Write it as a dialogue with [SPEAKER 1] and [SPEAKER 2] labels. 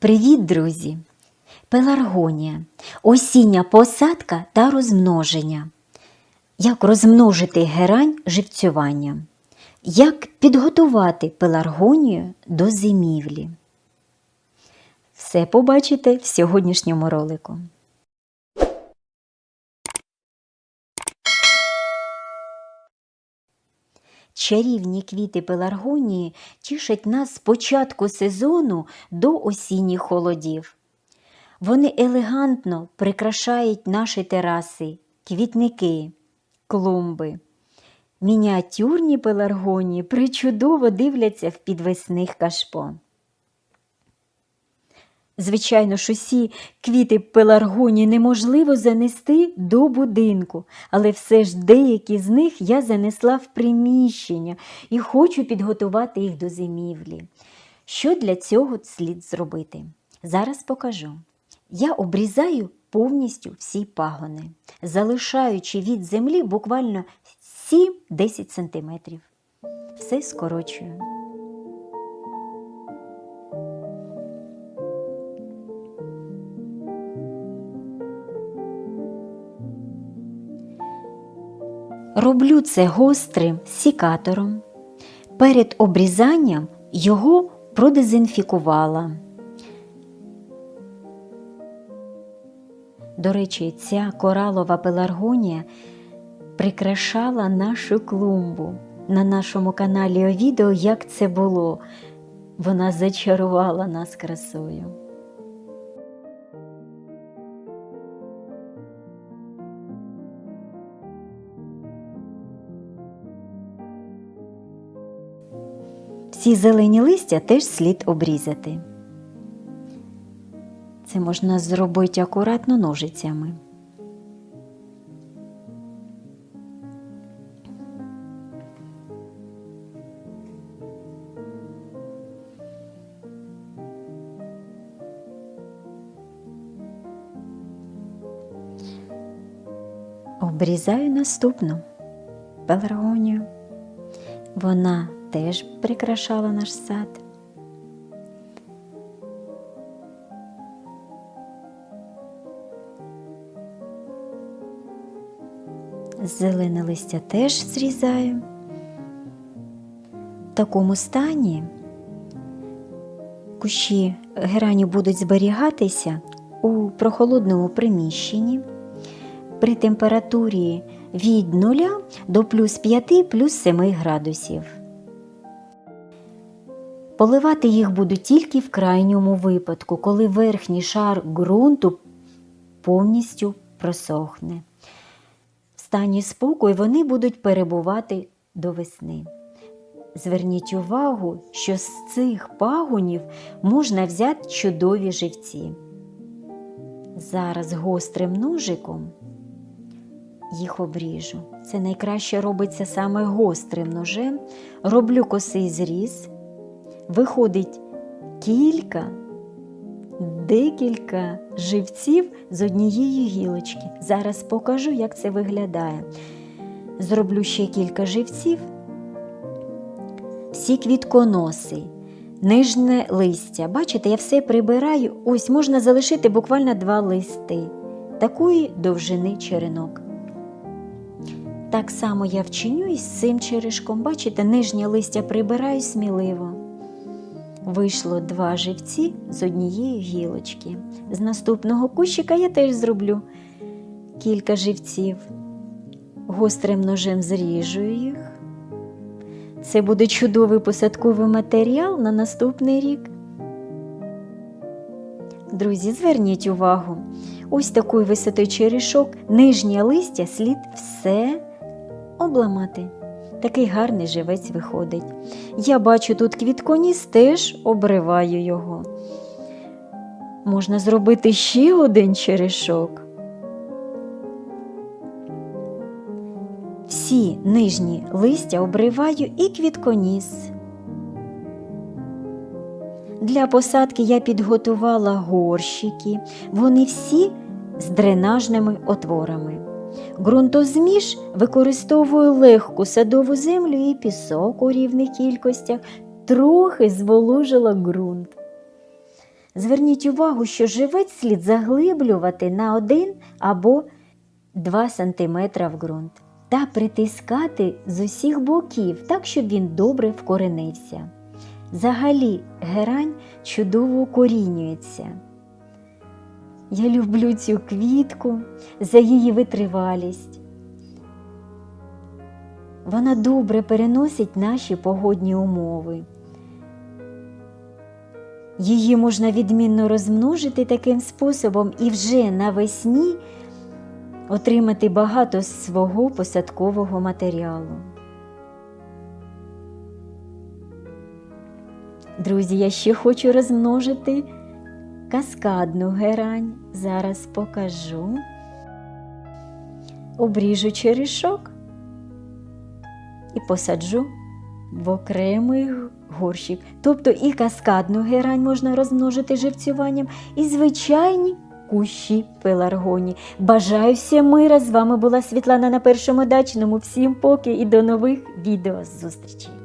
[SPEAKER 1] Привіт, друзі! Пеларгонія осіння посадка та розмноження. Як розмножити герань живцюванням? Як підготувати пеларгонію до зимівлі? Все побачите в сьогоднішньому ролику. Чарівні квіти пеларгонії тішать нас з початку сезону до осінніх холодів. Вони елегантно прикрашають наші тераси, квітники, клумби. Мініатюрні пеларгонії причудово дивляться в підвесних кашпо. Звичайно ж, усі квіти пеларгонії неможливо занести до будинку, але все ж деякі з них я занесла в приміщення і хочу підготувати їх до зимівлі. Що для цього слід зробити? Зараз покажу. Я обрізаю повністю всі пагони, залишаючи від землі буквально 7-10 см. Все скорочую. Роблю це гострим сікатором. Перед обрізанням його продезінфікувала. До речі, ця коралова пеларгонія прикрашала нашу клумбу. На нашому каналі відео, як це було. Вона зачарувала нас красою. Всі зелені листя теж слід обрізати. Це можна зробити акуратно ножицями. Обрізаю наступну пеларгонію. Вона теж прикрашала наш сад. Зелене листя теж зрізаю. В такому стані кущі герані будуть зберігатися у прохолодному приміщенні при температурі від 0 до плюс 5 плюс 7 градусів. Поливати їх буду тільки в крайньому випадку, коли верхній шар ґрунту повністю просохне. В стані спокою вони будуть перебувати до весни. Зверніть увагу, що з цих пагонів можна взяти чудові живці. Зараз гострим ножиком їх обріжу. Це найкраще робиться саме гострим ножем. Роблю косий зріз. Виходить кілька, декілька живців з однієї гілочки. Зараз покажу, як це виглядає. Зроблю ще кілька живців. Всі квітконоси, нижнє листя. Бачите, я все прибираю. Ось можна залишити буквально два листи такої довжини черенок. Так само я вчиню і з цим черешком. Бачите, нижнє листя прибираю сміливо. Вийшло два живці з однієї гілочки. З наступного кущика я теж зроблю кілька живців. Гострим ножем зріжую їх. Це буде чудовий посадковий матеріал на наступний рік. Друзі, зверніть увагу, ось такою висотою черешок, нижнє листя слід все обламати. Такий гарний живець виходить. Я бачу тут квітконіс, теж обриваю його. Можна зробити ще один черешок. Всі нижні листя обриваю і квітконіс. Для посадки я підготувала горщики, вони всі з дренажними отворами. Ґрунтозміш використовую легку садову землю і пісок у рівних кількостях, трохи зволожила ґрунт. Зверніть увагу, що живець слід заглиблювати на 1 або 2 см в ґрунт та притискати з усіх боків, так, щоб він добре вкоренився. Взагалі, герань чудово укорінюється. Я люблю цю квітку за її витривалість. Вона добре переносить наші погодні умови. Її можна відмінно розмножити таким способом і вже навесні отримати багато свого посадкового матеріалу. Друзі, я ще хочу розмножити каскадну герань. Зараз покажу. Обріжу черешок і посаджу в окремий горщик. Тобто і каскадну герань можна розмножити живцюванням, і звичайні кущі пеларгоні. Бажаю всім мира! З вами була Світлана на першому дачному. Всім поки і до нових відео зустрічей!